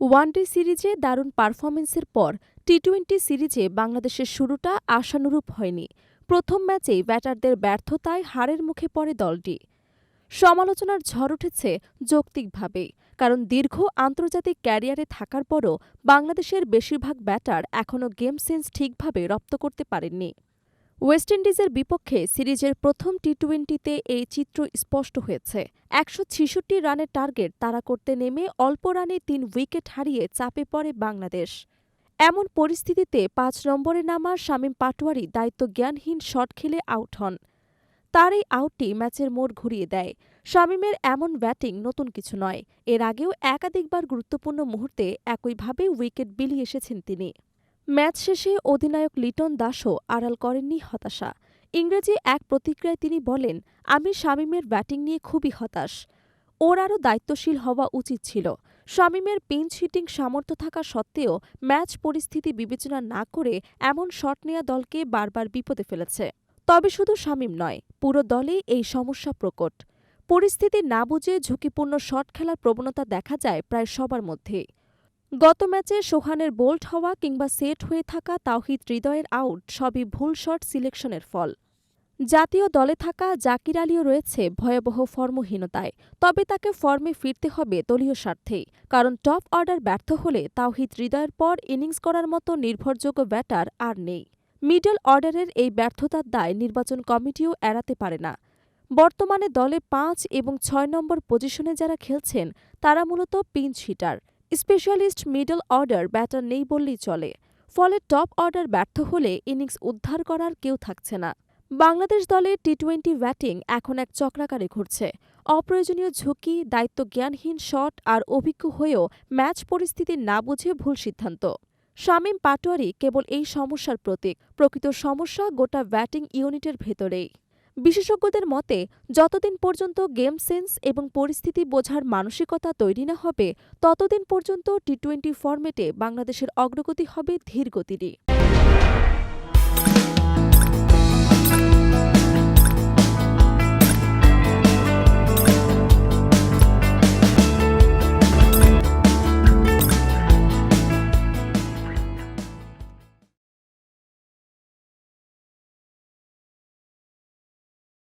One day সিরিজে দারুণ পারফরমেন্সের পর টি টোয়েন্টি সিরিজে বাংলাদেশের শুরুটা আশানুরূপ হয়নি। প্রথম ম্যাচেই ব্যাটারদের ব্যর্থতায় হারের মুখে পড়ে দলটি। সমালোচনার ঝড় উঠেছে যৌক্তিকভাবেই, কারণ দীর্ঘ আন্তর্জাতিক ক্যারিয়ারে থাকার পরও বাংলাদেশের বেশিরভাগ ব্যাটার এখনও গেম সেন্স ঠিকভাবে রপ্ত করতে পারেননি। ওয়েস্ট ইন্ডিজের বিপক্ষে সিরিজের প্রথম টি টোয়েন্টিতে এই চিত্র স্পষ্ট হয়েছে। একশো ছিষট্টি রানের টার্গেট তাড়া করতে নেমে অল্প রানে তিন উইকেট হারিয়ে চাপে পড়ে বাংলাদেশ। এমন পরিস্থিতিতে পাঁচ নম্বরে নামা শামীম পাটোয়ারি দায়িত্ব জ্ঞানহীন শট খেলে আউট হন। তার এই আউটটি ম্যাচের মোড় ঘুরিয়ে দেয়। শামীমের এমন ব্যাটিং নতুন কিছু নয়। এর আগেও একাধিকবার গুরুত্বপূর্ণ মুহূর্তে একইভাবে উইকেট বিলিয়ে এসেছেন তিনি। ম্যাচ শেষে অধিনায়ক লিটন দাসও আড়াল করেননি হতাশা। ইংরেজি এক প্রতিক্রিয়ায় তিনি বলেন, আমি শামীমের ব্যাটিং নিয়ে খুবই হতাশ। ওর আরও দায়িত্বশীল হওয়া উচিত ছিল। শামীমের পিঞ্চ হিটিং সামর্থ্য থাকা সত্ত্বেও ম্যাচ পরিস্থিতি বিবেচনা না করে এমন শট নেয়া দলকে বারবার বিপদে ফেলেছে। তবে শুধু শামীম নয়, পুরো দলেই এই সমস্যা প্রকট। পরিস্থিতি না বুঝে ঝুঁকিপূর্ণ শট খেলার প্রবণতা দেখা যায় প্রায় সবার মধ্যেই। গত ম্যাচে সোহানের বোল্ড হওয়া কিংবা সেট হয়ে থাকা তাওহিদ হৃদয়ের আউট সবই ভুল শট সিলেকশনের ফল। জাতীয় দলে থাকা জাকির আলীও রয়েছে ভয়াবহ ফর্মহীনতায়, তবে তাকে ফর্মে ফিরতে হবে দলীয় স্বার্থেই কারণ টপ অর্ডার ব্যর্থ হলে তাওহিদ হৃদয়ের পর ইনিংস করার মতো নির্ভরযোগ্য ব্যাটার আর নেই। মিডল অর্ডারের এই ব্যর্থতার দায় নির্বাচন কমিটিও এড়াতে পারে না। বর্তমানে দলে পাঁচ এবং ছয় নম্বর পজিশনে যারা খেলছেন, তারা মূলত pinch hitter specialist middle order batter নেই বললেই চলে। ফলে টপ অর্ডার ব্যর্থ হলে ইনিংস উদ্ধার করার কেউ থাকছে না। বাংলাদেশ দলে টি টোয়েন্টি ব্যাটিং এখন এক চক্রাকারে ঘুরছে। অপ্রয়োজনীয় ঝুঁকি দায়িত্ব জ্ঞানহীন শট আর অভিজ্ঞ হয়েও ম্যাচ পরিস্থিতি না বুঝে ভুল সিদ্ধান্ত। শামীম পাটোয়ারি কেবল এই সমস্যার প্রতীক। প্রকৃত সমস্যা গোটা ব্যাটিং ইউনিটের ভেতরেই। বিশেষজ্ঞদের মতে, যতদিন পর্যন্ত গেম সেন্স এবং পরিস্থিতি বোঝার মানসিকতা তৈরি না হবে, ততদিন পর্যন্ত টি টোয়েন্টি ফরম্যাটে বাংলাদেশের অগ্রগতি হবে ধীর গতিরই